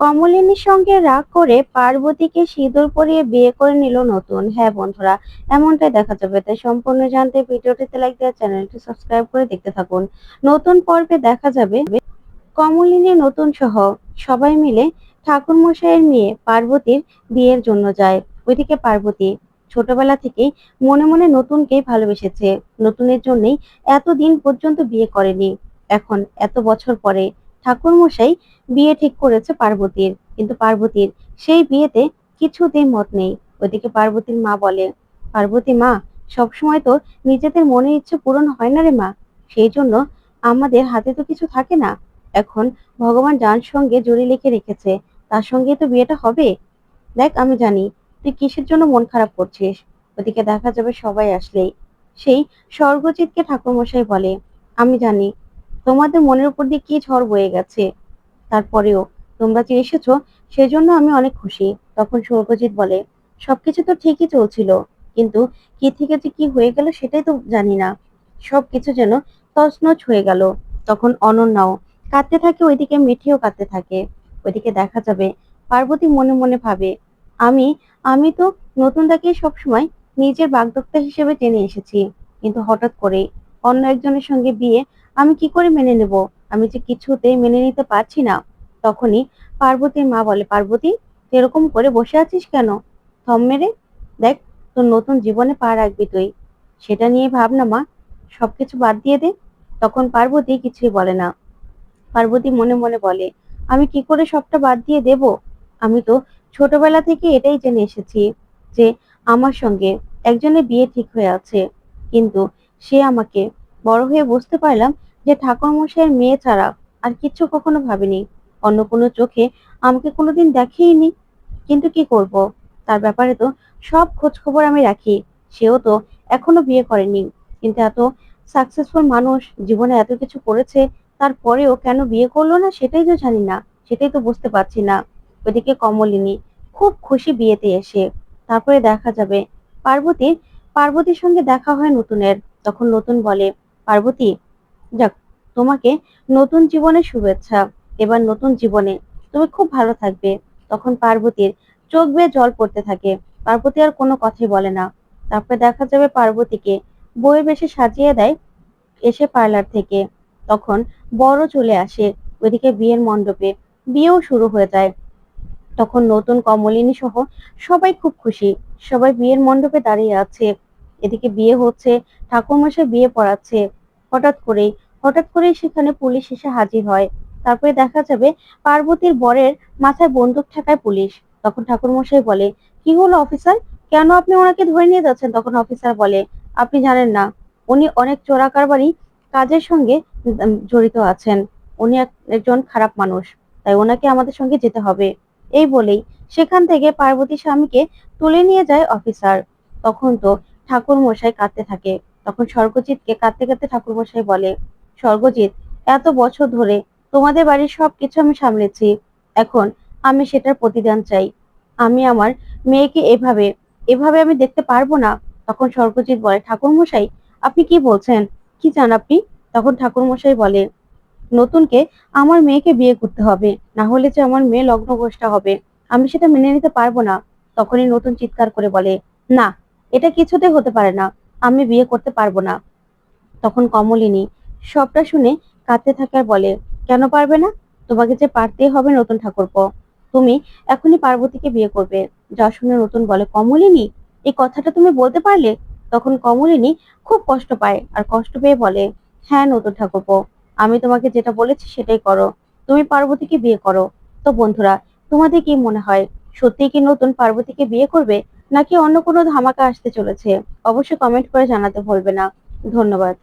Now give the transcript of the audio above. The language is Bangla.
কমলিনীর সঙ্গে রাগ করে পার্বতীকে সিঁদুর পরিয়ে বিয়ে করে নিল নতুন। হ্যাঁ বন্ধুরা, এমনটাই দেখা যাবে। তাই সম্পূর্ণ জানতে ভিডিওটিতে লাইক দেওয়া চ্যানেলটি সাবস্ক্রাইব করে দেখতে থাকুন। নতুন পর্বে দেখা যাবে কমলিনী, নতুন সহ সবাই মিলে ঠাকুর মশাইয়ের মেয়ে পার্বতীর বিয়ের জন্য যায়। ওইদিকে পার্বতী ছোটবেলা থেকেই মনে মনে নতুনকেই ভালোবেসেছে। নতুনের জন্যই এতদিন পর্যন্ত বিয়ে করেনি। এখন এত বছর পরে ঠাকুর মশাই বিয়ে ঠিক করেছে পার্বতীর, কিন্তু পার্বতীর সেই বিয়েতে কিছুতেই মত নেই। ওইদিকে পার্বতীর মা বলে, পার্বতী মা, সবসময় তো নিজেদের মনের ইচ্ছে পূরণ হয় না রে মা। সেই জন্য আমাদের হাতে তো কিছু থাকে না। এখন ভগবান যার সঙ্গে জড়ি লিখে রেখেছে, তার সঙ্গে তো বিয়েটা হবে। দেখ, আমি জানি তুই কিসের জন্য মন খারাপ করছিস। ওদিকে দেখা যাবে সবাই আসলেই। সেই স্বর্গজিৎকে ঠাকুরমশাই বলে, আমি জানি তোমাদের মনের উপর দিয়ে কি ঝড় বয়ে গেছে? তারপরেও তোমরা যে এসেছ, সেজন্য আমি অনেক খুশি। তখন স্বর্গজিৎ বলে, সবকিছু তো ঠিকই চলছিল, কিন্তু কি থেকে যে কি হয়ে গেল সেটাই তো জানি না। সবকিছু যেন তছনছ হয়ে গেল। তখন অনন্যাও কাঁদতে থাকে, ওইদিকে মিঠিও কাঁদতে থাকে। ওইদিকে দেখা যাবে, পার্বতী মনে মনে ভাবে, আমি আমি তো নতুনটাকে সবসময় নিজের বাগদত্তা হিসেবে টেনে এসেছি। কিন্তু হঠাৎ করে অন্য একজনের সঙ্গে বিয়ে আমি কি করে মেনে নেব? আমি যে কিছুতেই মেনে নিতে পারছি না। তখনই পার্বতীর মা বলে, পার্বতী এরকম করে বসে আছিস কেন? থম মেরে, দেখ, তোর নতুন জীবনে পা রাখবি তুই। সেটা নিয়ে ভাবনা মা, সবকিছু বাদ দিয়ে দে। তখন পার্বতী কিছুই বলে না। পার্বতী মনে মনে বলে, আমি কি করে সবটা বাদ দিয়ে দেব? আমি তো ছোটবেলা থেকে এটাই জেনে এসেছি যে আমার সঙ্গে একজনের বিয়ে ঠিক হয়ে আছে, কিন্তু সে আমাকে বড় হয়ে বুঝতে পারলাম যে ঠাকুর মশাইয়ের মেয়ে ছাড়া আর কিচ্ছু কখনো ভাবিনি। অন্য কোনো চোখে আমাকে কোনোদিন দেখেইনি। কিন্তু কি করব? তার ব্যাপারে তো সব খোঁজ খবর আমি রাখি। সেও তো এখনও বিয়ে করেনি। কিন্তু এত সাকসেসফুল মানুষ জীবনে এত কিছু করেছে, তারপরেও কেন বিয়ে করল না সেটাই তো জানি না। সেটাই তো বুঝতে পারছি না। ওইদিকে কমলিনী খুব খুশি বিয়েতে এসে। তারপরে দেখা যাবে। পার্বতীর পার্বতীর সঙ্গে দেখা হয় নতুনের। তখন নতুন বলে পার্বতী, যাক, তোমাকে নতুন জীবনের শুভেচ্ছা। এবার নতুন জীবনে তুমি খুব ভালো থাকবে। তখন পার্বতীর চোখ বেয়ে জল পড়তে থাকে। পার্বতী আর কোনো কথাই বলে না। তারপরে দেখা যাবে পার্বতীকে বইয়ের বেশে সাজিয়ে দেয় এসে পার্লার থেকে। তখন বড় চলে আসে। ওইদিকে বিয়ের মণ্ডপে বিয়েও শুরু হয়ে যায়। তখন নতুন কমলিনী সহ সবাই খুব খুশি। সবাই বিয়ের মণ্ডপে দাঁড়িয়ে আছে। এদিকে বিয়ে হচ্ছে, ঠাকুরমশাই বিয়ে পড়াচ্ছে। হঠাৎ করেই হঠাৎ করেই সেখানে পুলিশ এসে হাজির হয়। তারপরে দেখা যাবে পার্বতীর বরের মাথায় বন্দুক ঠেকায় পুলিশ। তখন ঠাকুরমশাই বলে, কি হলো অফিসার? কেন আপনি ওনাকে ধরে নিয়ে যাচ্ছেন? তখন অফিসার বলে, আপনি জানেন না, উনি অনেক চোরা কারবারি কাজের সঙ্গে জড়িত আছেন। উনি এক- একজন খারাপ মানুষ, তাই ওনাকে আমাদের সঙ্গে যেতে হবে। এই বলেই সেখান থেকে পার্বতী স্বামীকে তুলে নিয়ে যায় অফিসার। তখন তো ঠাকুর মশাই কাঁদতে থাকে। তখন স্বর্গজিৎকে কাঁদতে কাঁদতে ঠাকুর মশাই বলে, স্বর্গজিৎ, এত বছর ধরে তোমাদের বাড়ির সব কিছু আমি সামলেছি। এখন আমি সেটার প্রতিদান চাই। আমি আমার মেয়েকে এভাবে এভাবে আমি দেখতে পারব না। তখন স্বর্গজিৎ বলে ঠাকুর মশাই আপনি কি বলছেন? কি চান আপনি? তখন ঠাকুর মশাই বলে, নতুনকে আমার মেয়েকে বিয়ে করতে হবে। না হলে যে আমার মেয়ে লগ্নঘোষটা হবে। আমি সেটা মেনে নিতে পারব না। তখনই নতুন চিৎকার করে বলে, না এটা কিছুতে হতে পারে না, আমি বিয়ে করতে পারব না। তখন কমলিনী সবটা শুনে কাঁদতে থাকে আর বলে, কেন পারবে না? তোমাকে যে পারতেই হবে নতুন ঠাকুরপো। তুমি এখনই পার্বতীকে বিয়ে করবে। যা শুনে নতুন বলে, কমলিনী, এই কথাটা তুমি বলতে পারলে? তখন কমলিনী খুব কষ্ট পায় আর কষ্ট পেয়ে বলে হ্যাঁ নতুন ঠাকুরপো, আমি তোমাকে যেটা বলেছি সেটাই করো। তুমি পার্বতীকে বিয়ে করো। তো বন্ধুরা, তোমাদের কি মনে হয় সত্যি কি নতুন পার্বতীকে বিয়ে করবে? নাকি অন্য কোনো ধামাকা আসতে চলেছে? অবশ্যই কমেন্ট করে জানাতে ভুলবে না। ধন্যবাদ।